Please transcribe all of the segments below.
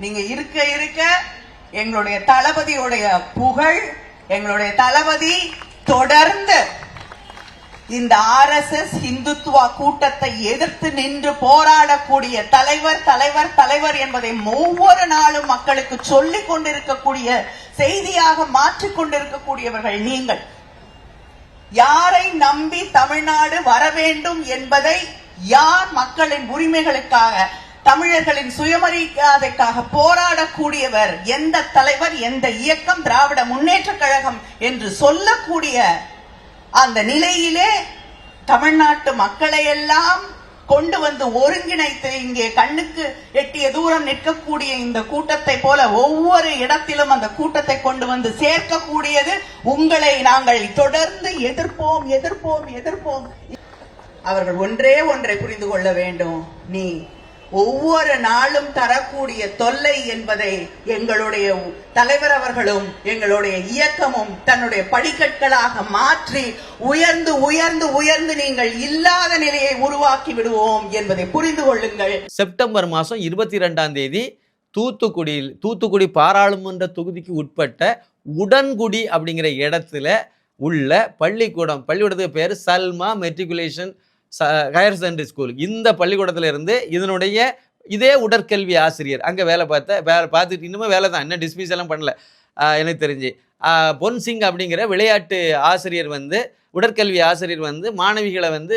நீங்க இருக்க இருக்க எங்களுடைய தளபதியுடைய புகழ் எங்களுடைய தளபதி தொடர்ந்து இந்த ஆர்எஸ்எஸ் இந்துத்துவா கூட்டத்தை எதிர்த்து நின்று போராடக்கூடிய தலைவர் தலைவர் தலைவர் என்பதை ஒவ்வொரு நாளும் மக்களுக்கு சொல்லிக் கொண்டிருக்கக்கூடிய செய்தியாக மாற்றிக் கொண்டிருக்கக்கூடியவர்கள் நீங்கள். யாரை நம்பி தமிழ்நாடு வர வேண்டும் என்பதை யார் மக்களின் உரிமைகளுக்காக தமிழர்களின் சுயமரியாதைக்காக போராடக்கூடியவர் எந்த தலைவர் எந்த இயக்கம் திராவிட முன்னேற்ற கழகம் என்று சொல்லக்கூடிய அந்த நிலையிலே தமிழ்நாட்டு மக்களை எல்லாம் கொண்டு வந்து ஒருங்கிணைத்து இங்கே கண்ணுக்கு எட்டிய தூரம் நிற்கக்கூடிய இந்த கூட்டத்தை போல ஒவ்வொரு இடத்திலும் அந்த கூட்டத்தை கொண்டு வந்து சேர்க்கக்கூடியது உங்களை நாங்கள் தொடர்ந்து எதிர்ப்போம் எதிர்ப்போம் எதிர்ப்போம். அவர்கள் ஒன்றே ஒன்றை புரிந்து கொள்ள வேண்டும். நீ ஒவ்வொரு நாளும் தரக்கூடிய தொல்லை என்பதை எங்களுடைய தலைவர் அவர்களும் எங்களுடைய இயக்கமும் தன்னுடைய படிக்கற்களாக மாற்றி உயர்ந்து உயர்ந்து உயர்ந்து நீங்கள் இல்லாத நிலையை உருவாக்கி விடுவோம் என்பதை புரிந்து கொள்ளுங்கள். செப்டம்பர் மாதம் இருபத்தி ரெண்டாம் தேதி தூத்துக்குடியில் தூத்துக்குடி பாராளுமன்ற தொகுதிக்கு உட்பட்ட உடன்குடி அப்படிங்கிற இடத்துல உள்ள பள்ளிக்கூடம் பள்ளிக்கூடத்துக்கு பேர் Salma matriculation higher secondary school இந்த பள்ளிக்கூடத்துல இருந்து இதனுடைய இதே உடற்கல்வி ஆசிரியர். அங்கே வேலை பார்த்த வேலை பார்த்துட்டு இன்னுமே வேலை தான். இன்னும் டிஸ்மிஸ் எல்லாம் பண்ணல. எனக்கு தெரிஞ்சு. பொன் சிங் அப்படிங்கிற விளையாட்டு ஆசிரியர் வந்து உடற்கல்வி ஆசிரியர் வந்து மாணவிகளை வந்து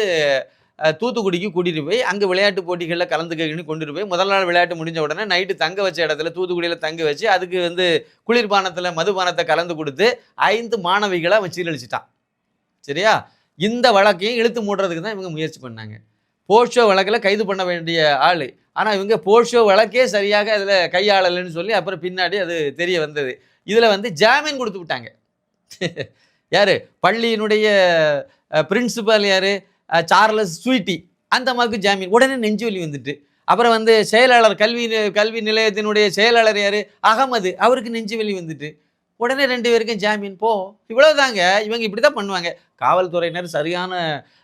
தூத்துக்குடிக்கு கூட்டிகிட்டு போய் அங்கே விளையாட்டு போட்டிகளில் கலந்துக்கணும்னு கொண்டுட்டு போய் முதல் நாள் விளையாட்டு முடிஞ்ச உடனே நைட்டு தங்க வச்ச இடத்துல தூத்துக்குடியில் தங்க வச்சு அதுக்கு வந்து குளிர்பானத்தில் மதுபானத்தை கலந்து கொடுத்து ஐந்து மாணவிகளை அவன் சீரழிச்சிட்டான். சரியா? இந்த வழக்கையும் இழுத்து மூடுறதுக்கு தான் இவங்க முயற்சி பண்ணாங்க. போஷோ வழக்கில் கைது பண்ண வேண்டிய ஆள். ஆனால் இவங்க போஷோ வழக்கே சரியாக அதில் கையாளலைன்னு சொல்லி அப்புறம் பின்னாடி அது தெரிய வந்தது. இதில் வந்து ஜாமீன் கொடுத்து விட்டாங்க. யார்? பள்ளியினுடைய பிரின்சிபல் யார்? Charles Sweety. அந்த அம்மாவுக்கு ஜாமீன். உடனே நெஞ்சு வலி வந்துட்டு. அப்புறம் வந்து செயலாளர் கல்வி கல்வி நிலையத்தினுடைய செயலாளர் யார்? அகமது. அவருக்கு நெஞ்சு வலி வந்துட்டு. உடனே ரெண்டு பேருக்கும் ஜாமீன் போ. இவ்வளவுதாங்க. இவங்க இப்படி தான் பண்ணுவாங்க. காவல்துறையினர் சரியான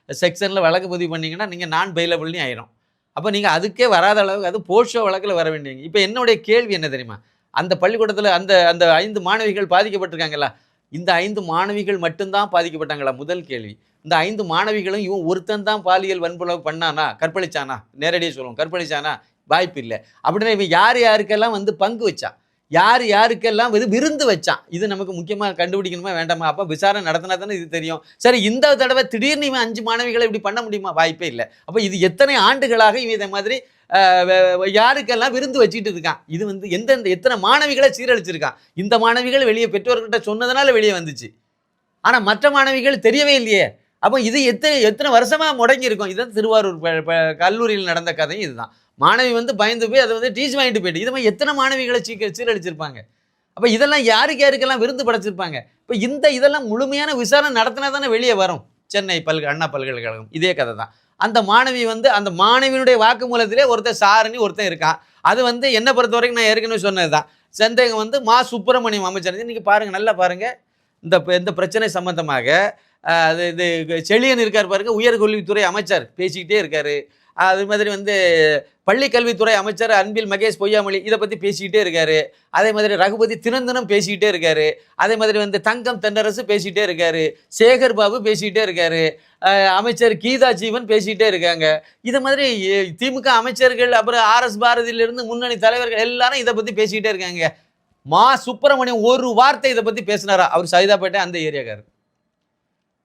செக்ஷனில் வழக்கு பதிவு பண்ணீங்கன்னா நீங்கள் நான் பெயிலபிள்னு ஆயிரும். அப்போ நீங்கள் அதுக்கே வராத அளவுக்கு அது போஷோ வழக்கில் வர வேண்டியங்க. இப்போ என்னுடைய கேள்வி என்ன தெரியுமா? அந்த பள்ளிக்கூடத்தில் அந்த அந்த ஐந்து மாணவிகள் பாதிக்கப்பட்டிருக்காங்களா இந்த ஐந்து மாணவிகள் மட்டும்தான் பாதிக்கப்பட்டாங்களா? முதல் கேள்வி. இந்த ஐந்து மாணவிகளும் இவன் ஒருத்தன் தான் பாலியல் வன்புணர்வு பண்ணானா? கற்பழிச்சானா? நேரடியாக சொல்லுவோம். கற்பழிச்சானா? வாய்ப்பு இல்லை அப்படின்னா இவன் யார் யாருக்கெல்லாம் வந்து பங்கு வச்சான் யார் யாருக்கெல்லாம் இது விருந்து வச்சான்? இது நமக்கு முக்கியமாக கண்டுபிடிக்கணுமா வேண்டாமா? அப்போ விசாரணை நடத்தினா தானே இது தெரியும். சரி இந்த தடவை திடீர்னு இவன் அஞ்சு மாணவிகளை இப்படி பண்ண முடியுமா? வாய்ப்பே இல்லை. அப்போ இது எத்தனை ஆண்டுகளாக இவன் இதை மாதிரி யாருக்கெல்லாம் விருந்து வச்சுக்கிட்டு இருக்கான்? இது வந்து எந்தெந்த எத்தனை மாணவிகளை சீரழிச்சிருக்கான்? இந்த மாணவிகள் வெளியே பெற்றோர்கிட்ட சொன்னதுனால வெளியே வந்துச்சு. ஆனால் மற்ற மாணவிகள் தெரியவே இல்லையே. அப்போ இது எத்தனை எத்தனை வருஷமாக முடங்கி இருக்கும் இதுதான் திருவாரூர் ப- கல்லூரியில் நடந்த கதையும் இதுதான். மாணவி வந்து பயந்து போய் அதை வந்து டீச் வாங்கிட்டு போயிட்டு இது மாதிரி எத்தனை மாணவிகளை சீக்க சீரழிச்சிருப்பாங்க அப்போ இதெல்லாம் யாருக்கு யாருக்கெல்லாம் விருந்து படைச்சிருப்பாங்க? இப்போ இந்த இதெல்லாம் முழுமையான விசாரணை நடத்தினா தானே வெளியே வரும். சென்னை பல்க அண்ணா பல்கலைக்கழகம் இதே கதை தான். அந்த மாணவி வந்து அந்த மாணவியினுடைய வாக்குமூலத்திலே ஒருத்தர் சாரணி ஒருத்தன் இருக்கான். அது வந்து என்னை பொறுத்த வரைக்கும் நான் ஏற்கனவே சொன்னது தான். சந்தேகம் வந்து மா சுப்பிரமணியம் அமைச்சர். நீங்கள் பாருங்கள் நல்லா பாருங்கள் இந்த இந்த பிரச்சனை சம்மந்தமாக அது இது செழியன் இருக்கார் பாருங்கள் உயர்கல்வித்துறை அமைச்சர். பேசிக்கிட்டே இருக்காரு. அது மாதிரி வந்து பள்ளிக்கல்வித்துறை அமைச்சர் அன்பில் மகேஷ் பொய்யாமொழி இதை பற்றி பேசிக்கிட்டே இருக்காரு. அதே மாதிரி ரகுபதி தினந்தனம் பேசிக்கிட்டே இருக்காரு. அதே மாதிரி வந்து தங்கம் தென்னரசு பேசிக்கிட்டே இருக்காரு. சேகர் பாபு பேசிக்கிட்டே இருக்காரு. அமைச்சர் கீதா ஜீவன் பேசிக்கிட்டே இருக்காங்க. இதை மாதிரி திமுக அமைச்சர்கள் அப்புறம் ஆர்எஸ் பாரதியிலிருந்து முன்னணி தலைவர்கள் எல்லாரும் இதை பற்றி பேசிக்கிட்டே இருக்காங்க. மா சுப்பிரமணியம் ஒரு வார்த்தை இதை பற்றி பேசினாரா? அவர் சைதாப்பேட்டை அந்த ஏரியாக்காரர்.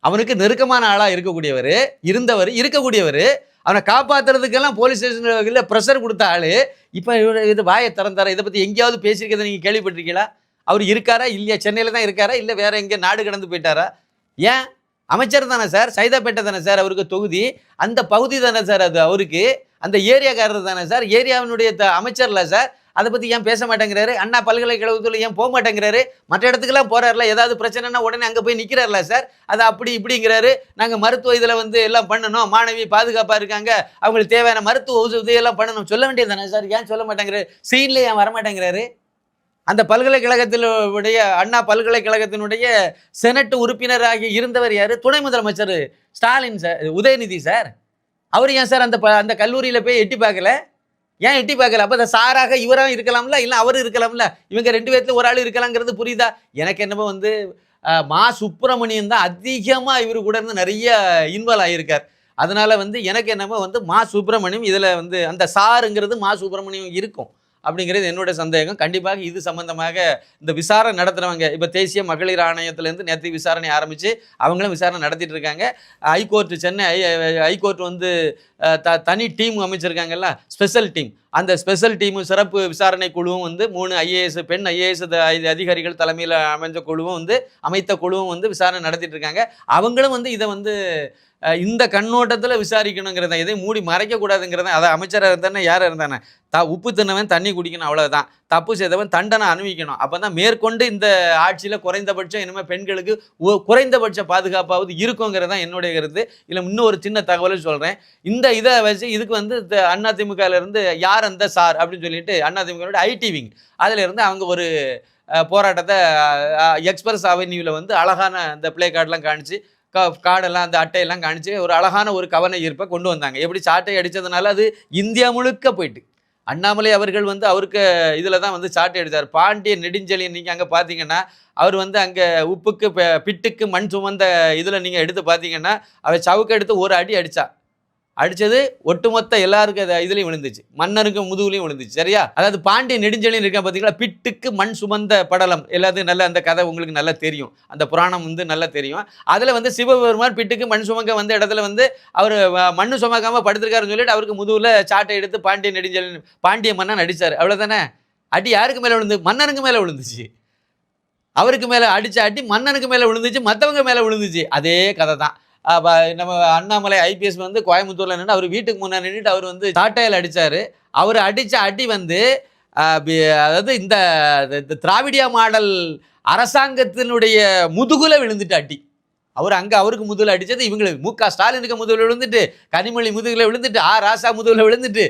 அவனுக்கு நெருக்கமான ஆளாக இருக்கக்கூடியவர் இருந்தவர் இருக்கக்கூடியவர். அவனை காப்பாற்றுறதுக்கெல்லாம் போலீஸ் ஸ்டேஷனில் ப்ரெஷர் கொடுத்தாளு இப்போ இவர் இது வாயை திறந்தாரா? இதை பற்றி எங்கேயாவது பேசியிருக்கிறத நீங்கள் கேள்விப்பட்டிருக்கீங்களா? அவர் இருக்காரா? இல்லையா? சென்னையில் தான் இருக்காரா? இல்லை வேறு எங்கே நாடு கடந்து போயிட்டாரா? ஏன்? அமைச்சர் தானே சார்? சைதாப்பேட்டை தானே சார் அவருக்கு தொகுதி? அந்த பகுதி தானே சார் அது அவருக்கு? அந்த ஏரியாக்காரர் தானே சார்? ஏரியாவினுடைய த அமைச்சர்ல சார்? அதை பற்றி ஏன் பேச மாட்டேங்கிறாரு? அண்ணா பல்கலைக்கழகத்தில் ஏன் போக மாட்டேங்கிறாரு? மற்ற இடத்துக்குலாம் போகிறாருல ஏதாவது பிரச்சனைனா உடனே அங்கே போய் நிற்கிறாருல சார்? அது அப்படி இப்படிங்கிறாரு. நாங்கள் மருத்துவ இதில் வந்து எல்லாம் பண்ணணும். மாணவி பாதுகாப்பாக இருக்காங்க. அவங்களுக்கு தேவையான மருத்துவ உதவியெல்லாம் பண்ணணும். சொல்ல வேண்டியது தானே சார்? ஏன் சொல்ல மாட்டேங்கிறாரு? சீனில் ஏன் வரமாட்டேங்கிறாரு? அந்த பல்கலைக்கழகத்தினுடைய அண்ணா பல்கலைக்கழகத்தினுடைய செனட் உறுப்பினராகி இருந்தவர் யார்? துணை முதலமைச்சர் ஸ்டாலின் சார் உதயநிதி சார். அவர் ஏன் சார் அந்த ப- அந்த கல்லூரியில் போய் எட்டி பார்க்கல? ஏன் எட்டி பார்க்கல? அப்போ அந்த சாராக இவராக இருக்கலாம்ல? இல்லை அவர் இருக்கலாம்ல? இவங்க ரெண்டு பேர்த்துல ஒரு ஆள் இருக்கலாங்கிறது புரியுதா? எனக்கு என்னமோ வந்து மா சுப்பிரமணியன் தான் அதிகமாக இவர் கூட இருந்து நிறைய இன்வால்வ் ஆகியிருக்கார் அதனால் வந்து எனக்கு என்னமோ வந்து மா சுப்பிரமணியம் இதில் வந்து அந்த சாருங்கிறது மா சுப்பிரமணியம் இருக்கும். அப்படிங்கிறது என்னுடைய சந்தேகம். கண்டிப்பாக இது சம்பந்தமாக இந்த விசாரணை நடத்துகிறவங்க இப்போ தேசிய மகளிர் ஆணையத்திலேருந்து நேற்று விசாரணை ஆரம்பித்து அவங்களும் விசாரணை நடத்திட்டு இருக்காங்க. ஹைகோர்ட் சென்னை ஹை- ஹைகோர்ட் வந்து த தனி டீம் அமைச்சிருக்காங்கல்ல ஸ்பெஷல் டீம். அந்த ஸ்பெஷல் டீமும் சிறப்பு விசாரணை குழுவும் வந்து மூணு ஐஏஎஸ் பெண் ஐஏஎஸ் அதிகாரிகள் தலைமையில் அமைஞ்ச குழுவும் வந்து அமைத்த குழுவும் வந்து விசாரணை நடத்திட்டு இருக்காங்க. அவங்களும் வந்து இதை வந்து இந்த கண்ணோட்டத்தில் விசாரிக்கணுங்கிறத எதையும் மூடி மறைக்கக்கூடாதுங்கிறத அதை அமைச்சராக இருந்தானே யார் இருந்தானே? த உப்பு தின்னவன் தண்ணி குடிக்கணும் அவ்வளோதான் தப்பு செய்தவன் தண்டனை அனுபவிக்கணும். அப்போ தான் மேற்கொண்டு இந்த ஆட்சியில் குறைந்தபட்சம் இனிமேல் பெண்களுக்கு ஒ- குறைந்தபட்ச பாதுகாப்பாவது இருக்குங்கிறது தான் என்னுடைய கருத்து. இல்லை இன்னும் ஒரு சின்ன தகவலும் சொல்கிறேன் இந்த இதை வச்சு இதுக்கு வந்து இந்த இருந்து யார் அந்த சார் அப்படின்னு சொல்லிட்டு அதிமுக ஐடி விங். அதிலிருந்து அவங்க ஒரு போராட்டத்தை எக்ஸ்பிரஸ் அவென்யூவில் வந்து அழகான அந்த பிளே கார்டெலாம் காணிச்சு க காடெல்லாம் அந்த அட்டையெல்லாம் காணிச்சு ஒரு அழகான ஒரு கவன ஈர்ப்பை கொண்டு வந்தாங்க. எப்படி சாட்டை அடித்ததுனால அது இந்தியா முழுக்க போயிட்டு. அண்ணாமலை அவர்கள் வந்து அவருக்கு இதில் தான் வந்து சாட்டை அடித்தார் பாண்டிய நெடுஞ்செழியன் நீங்கள் அங்கே பார்த்தீங்கன்னா அவர் வந்து அங்கே உப்புக்கு பிட்டுக்கு மண் சுமந்த இதில் நீங்கள் எடுத்து பார்த்தீங்கன்னா அவர் சவுக்கு எடுத்து ஒரு அடி அடித்தா அடிச்சது ஒட்டுமொத்த எல்லாருக்கும் இதுலையும் விழுந்துச்சு. மன்னருக்கும் முதுகுலையும் விழுந்துச்சு. சரியா? அதாவது பாண்டிய நெடுஞ்செழியன் இருக்கா பார்த்தீங்களா பிட்டுக்கு மண் சுமந்த படலம். எல்லாத்துக்கும் நல்ல அந்த கதை உங்களுக்கு நல்லா தெரியும். அந்த புராணம் வந்து நல்லா தெரியும். அதில் வந்து சிவபெருமான் பிட்டுக்கு மண் சுமக்க வந்த இடத்துல வந்து அவர் மண்ணு சுமக்காமல் படுத்திருக்காருன்னு சொல்லிட்டு அவருக்கு முதுகில் சாட்டை எடுத்து பாண்டிய நெடுஞ்செழியன் பாண்டிய மன்னன் அடித்தார் அவ்வளோதானே அடி யாருக்கு மேலே விழுந்து மன்னனுக்கு மேலே விழுந்துச்சு. அவருக்கு மேலே அடித்த அடி மன்னனுக்கு மேலே விழுந்துச்சு மற்றவங்க மேலே விழுந்துச்சு. அதே கதை தான் நம்ம அண்ணாமலை ஐபிஎஸ் வந்து கோயம்புத்தூர்ல நின்று அவர் வீட்டுக்கு முன்னாடி நின்றுட்டு அவர் வந்து சாட்டையில் அடிச்சாரு. அவர் அடிச்ச அடி வந்து அதாவது இந்த இந்த திராவிடியா மாடல் அரசாங்கத்தினுடைய முதுகுல விழுந்துட்டு அடி. அவர் அங்கே அவருக்கு முதுகில் அடித்தது இவங்களுக்கு மு க ஸ்டாலினுக்கு முதுகில் விழுந்துட்டு கனிமொழி முதுகில் விழுந்துட்டு ஆ ராசா முதுகில் விழுந்துட்டு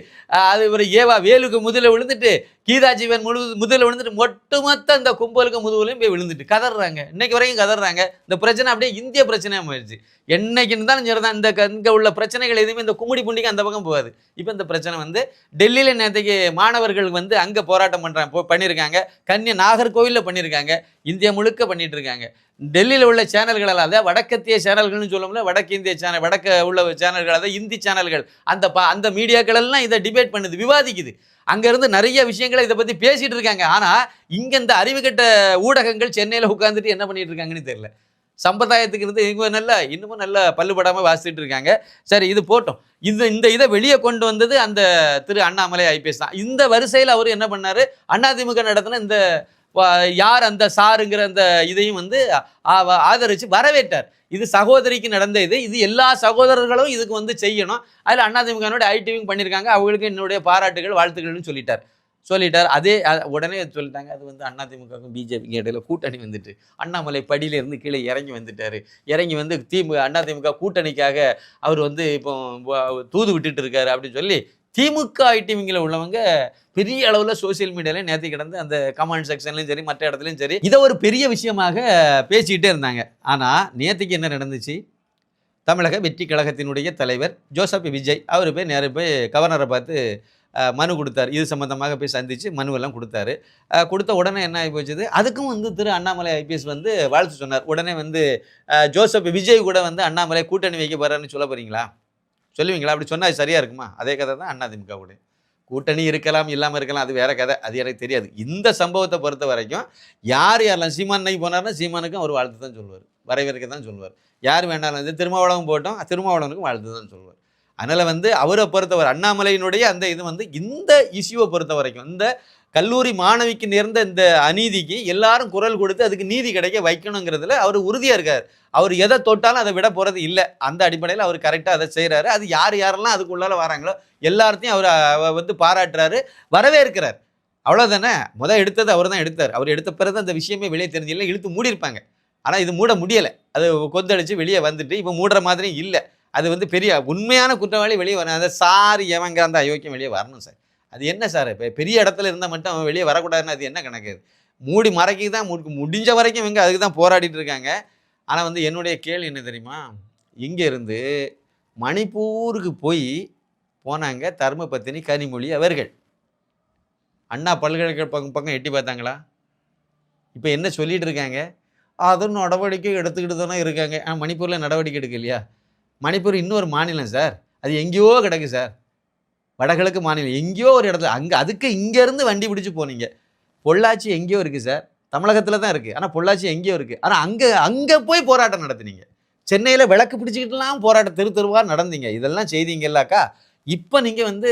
அது ஒரு ஏவா வேலுக்கு முதுகில் விழுந்துட்டு கீதா ஜீவன் முழு முதுகுல விழுந்துட்டு ஒட்டுமொத்த இந்த கும்பலுக்கு முதுகுலையும் போய் விழுந்துட்டு கதறாங்க இன்னைக்கு வரைக்கும் கதறாங்க இந்த பிரச்சனை அப்படியே இந்திய பிரச்சனையாக போயிடுச்சு என்னைக்குன்னு தான் சரிதான். இந்த க- உள்ள பிரச்சனைகள் எதுவுமே இந்த கும்மிடி புண்டிக்கு அந்த பக்கம் போகாது. இப்போ இந்த பிரச்சனை வந்து டெல்லியில் நேற்றுக்கு மாணவர்கள் வந்து அங்கே போராட்டம் பண்ணுறாங்க பண்ணியிருக்காங்க கன்னியா நாகர்கோவிலில் பண்ணியிருக்காங்க இந்தியா முழுக்க பண்ணிட்டு இருக்காங்க. டெல்லியில் உள்ள சேனல்கள் அல்லாத வடக்கத்திய சேனல்கள்னு சொல்லணும்ல வடக்கு இந்திய சேனல் வடக்க உள்ள சேனல்கள் அதாவது இந்தி சேனல்கள் அந்த ப அந்த மீடியாக்கள் எல்லாம் இதை டிபேட் பண்ணுது விவாதிக்குது. அங்கேருந்து நிறைய விஷயங்களை இதை பற்றி பேசிகிட்டு இருக்காங்க. ஆனால் இங்கே இந்த அறிவுகட்ட ஊடகங்கள் சென்னையில் உட்காந்துட்டு என்ன பண்ணிகிட்டு இருக்காங்கன்னு தெரியல. சம்பிரதாயத்துக்கு இருந்து இவங்க நல்லா இன்னமும் நல்லா பல்லுபடாமல் வாசிச்சுட்டு இருக்காங்க. சரி இது போட்டோம். இந்த இந்த இதை வெளியே கொண்டு வந்தது அந்த திரு அண்ணாமலை ஐபிஎஸ் தான். இந்த வரிசையில் அவர் என்ன பண்ணார்? அதிமுக நடத்தின இந்த யார் அந்த சாருங்கிற அந்த இதையும் வந்து ஆ- வரவேற்றார். இது சகோதரிக்கு நடந்த இது. இது எல்லா சகோதரர்களும் இதுக்கு வந்து செய்யணும். அதில் அண்ணாதிமுகனோட ஐடிவிங் பண்ணியிருக்காங்க அவங்களுக்கு என்னுடைய பாராட்டுகள் வாழ்த்துக்கள்னு சொல்லிட்டார். சொல்லிட்டார். அதே உடனே சொல்லிட்டாங்க. அது வந்து அதிமுகவுக்கும் பிஜேபிக்கும் இடையில கூட்டணி வந்துட்டு அண்ணாமலை படியிலேருந்து கீழே இறங்கி வந்துட்டார். இறங்கி வந்து திமுக அதிமுக கூட்டணிக்காக அவர் வந்து இப்போ தூது விட்டுட்டு இருக்காரு அப்படின்னு சொல்லி திமுக ஐடிவிங்கில் உள்ளவங்க பெரிய அளவில் சோஷியல் மீடியாவில் நேற்று கிடந்து அந்த கமெண்ட் செக்ஷன்லையும் சரி மற்ற இடத்துலையும் சரி இதை ஒரு பெரிய விஷயமாக பேசிக்கிட்டே இருந்தாங்க. ஆனால் நேற்றுக்கு என்ன நடந்துச்சு? தமிழக வெற்றி கழகத்தினுடைய தலைவர் ஜோசப் விஜய் அவர் போய் நேராக போய் கவர்னரை பார்த்து மனு கொடுத்தார். இது சம்மந்தமாக போய் சந்தித்து மனுவெல்லாம் கொடுத்தாரு. கொடுத்த உடனே என்ன ஆகி போச்சுது? அதுக்கும் வந்து திரு அண்ணாமலை ஐபிஎஸ் வந்து வாழ்த்து சொன்னார். உடனே வந்து ஜோசப் விஜய் கூட வந்து அண்ணாமலை கூட்டணி வைக்க போறாருன்னு சொல்ல போறீங்களா? சொல்லுவீங்களா? அப்படி சொன்னால் அது இருக்குமா? அதே கதை தான் அதிமுக கூட கூட்டணி இருக்கலாம் இல்லாமல் இருக்கலாம் அது வேற கதை. அது எனக்கு தெரியாது. இந்த சம்பவத்தை பொறுத்த வரைக்கும் யார் யாரெல்லாம் சீமான் அன்னைக்கு போனார்னா சீமானுக்கும் அவர் வாழ்த்து தான் சொல்லுவார். வரவேற்க தான் சொல்லுவார். யார் வேணாலும் இது திருமாவளவன் போட்டோம் திருமாவளவனுக்கும் வாழ்த்து தான் சொல்லுவார். அதனால் வந்து அவரை பொறுத்தவரை அண்ணாமலையினுடைய அந்த இது வந்து இந்த இஷ்யூவை பொறுத்த வரைக்கும் இந்த கல்லூரி மாணவிக்கு நேர்ந்த இந்த அநீதிக்கு எல்லாரும் குரல் கொடுத்து அதுக்கு நீதி கிடைக்க வைக்கணுங்கிறதுல அவர் உறுதியாக இருக்கார். அவர் எதை தொட்டாலும் அதை விட போகிறது இல்லை. அந்த அடிப்படையில் அவர் கரெக்டாக அதை செய்கிறாரு அது யார் யாரெல்லாம் அதுக்குள்ளால வராங்களோ எல்லார்த்தையும் அவர் வந்து பாராட்டுறாரு வரவேற்கிறார். அவ்வளோதானே முதல் எடுத்தது அவர் தான் எடுத்தார். அவர் எடுத்த பிறகு அந்த விஷயமே வெளியே தெரிஞ்சில்லை இழுத்து மூடியிருப்பாங்க. ஆனால் இது மூட முடியலை. அது கொந்தளிச்சு வெளியே வந்துட்டு இப்போ மூடுற மாதிரி இல்லை. அது வந்து பெரிய உண்மையான குற்றவாளி வெளியே வரணும் அந்த சாரி எவங்க அந்த அயோக்கியம் வெளியே வரணும் சார். அது என்ன சார்? இப்போ பெரிய இடத்துல இருந்தால் மட்டும் அவன் வெளியே வரக்கூடாதுன்னு அது என்ன கணக்கு? மூடி மறைக்கி தான் முடிஞ்ச வரைக்கும் இவங்க அதுக்கு தான் போராடிட்டு இருக்காங்க. ஆனால் வந்து என்னுடைய கேள்வி என்ன தெரியுமா? இங்கேருந்து மணிப்பூருக்கு போய் போனாங்க தர்மபத்தினி கனிமொழி அவர்கள். அண்ணா பல்கலைக்கழக பக்கம் பக்கம் எட்டி பார்த்தாங்களா? இப்போ என்ன சொல்லிட்டு இருக்காங்க? அதுவும் நடவடிக்கை எடுத்துக்கிட்டு தானே இருக்காங்க. ஆனால் மணிப்பூரில் நடவடிக்கை எடுக்கலையா? மணிப்பூர் இன்னொரு மாநிலம் சார். அது எங்கேயோ கிடக்கு சார். வடகிழக்கு மாநிலம் எங்கேயோ ஒரு இடத்துல அங்கே அதுக்கு இங்கேருந்து வண்டி பிடிச்சி போனீங்க. பொள்ளாச்சி எங்கேயோ இருக்குது சார். தமிழகத்தில் தான் இருக்குது ஆனால் பொள்ளாச்சி எங்கேயோ இருக்குது ஆனால் அங்கே அங்கே போய் போராட்டம் நடத்துனீங்க. சென்னையில் விளக்கு பிடிச்சிக்கிட்டுலாம் போராட்டம் தெரு தெருவாக நடந்தீங்க. இதெல்லாம் செய்தீங்கல்லாக்கா இப்போ நீங்கள் வந்து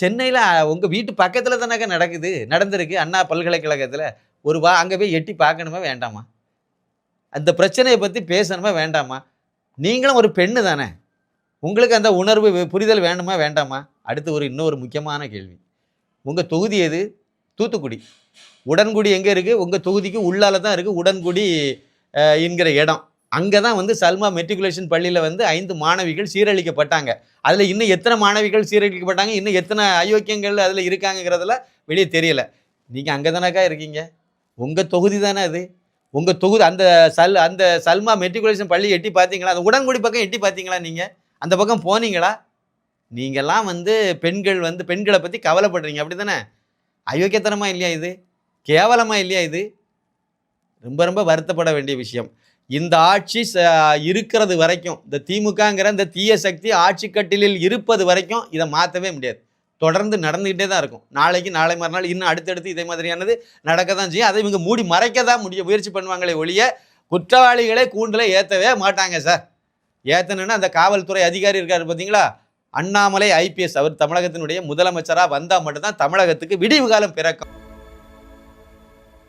சென்னையில் உங்கள் வீட்டு பக்கத்தில் தானேக்கா நடக்குது நடந்திருக்கு அண்ணா பல்கலைக்கழகத்தில். ஒரு வா அங்கே போய் எட்டி பார்க்கணுமா வேண்டாமா? அந்த பிரச்சனையை பற்றி பேசணுமா வேண்டாமா? நீங்களும் ஒரு பெண்ணு தானே. உங்களுக்கு அந்த உணர்வு புரிதல் வேணுமா வேண்டாமா? அடுத்து ஒரு இன்னொரு முக்கியமான கேள்வி. உங்கள் தொகுதி எது? தூத்துக்குடி. உடன்குடி எங்கே இருக்குது உங்கள் தொகுதிக்கு உள்ளால தான் இருக்குது உடன்குடி என்கிற இடம். அங்கே தான் வந்து சல்மா மெட்ரிகுலேஷன் பள்ளியில் வந்து ஐந்து மாணவிகள் சீரழிக்கப்பட்டாங்க. அதில் இன்னும் எத்தனை மாணவிகள் சீரழிக்கப்பட்டாங்க? இன்னும் எத்தனை அயோக்கியங்கள் அதில் இருக்காங்கிறதுல வெளியே தெரியல. நீங்கள் அங்கே தானக்கா இருக்கீங்க? உங்கள் தொகுதி தானே அது. உங்கள் தொகுதி அந்த சல் அந்த சல்மா மெட்ரிகுலேஷன் பள்ளி எட்டி பார்த்தீங்களா? அந்த உடன்குடி பக்கம் எட்டி பார்த்தீங்களா நீங்கள் அந்த பக்கம் போனீங்களா? நீங்கள்லாம் வந்து பெண்கள் வந்து பெண்களை பற்றி கவலைப்படுறீங்க. அப்படி தானே அயோக்கியத்தனமா இல்லையா இது? கேவலமா இல்லையா இது? ரொம்ப ரொம்ப வருத்தப்பட வேண்டிய விஷயம். இந்த ஆட்சி ச- இருக்கிறது வரைக்கும் இந்த திமுகங்கிற இந்த தீய சக்தி ஆட்சி கட்டிலில் இருப்பது வரைக்கும் இதை மாற்றவே முடியாது. தொடர்ந்து நடந்துக்கிட்டே தான் இருக்கும். நாளைக்கு நாளை மறுநாள் இன்னும் அடுத்தடுத்து இதே மாதிரியானது நடக்க தான் செய்யும். அதை இவங்க மூடி மறைக்க தான் முடிய முயற்சி பண்ணுவாங்களே ஒழிய குற்றவாளிகளே கூண்டில் ஏற்றவே மாட்டாங்க சார். ஏற்றணுன்னா அந்த காவல்துறை அதிகாரி இருக்காரு பார்த்தீங்களா? அண்ணாமலை ஐபிஎஸ் அவர் தமிழகத்தினுடைய முதலமைச்சராக வந்தால் மட்டும்தான் தமிழகத்துக்கு விடிவு காலம் பிறக்கும்.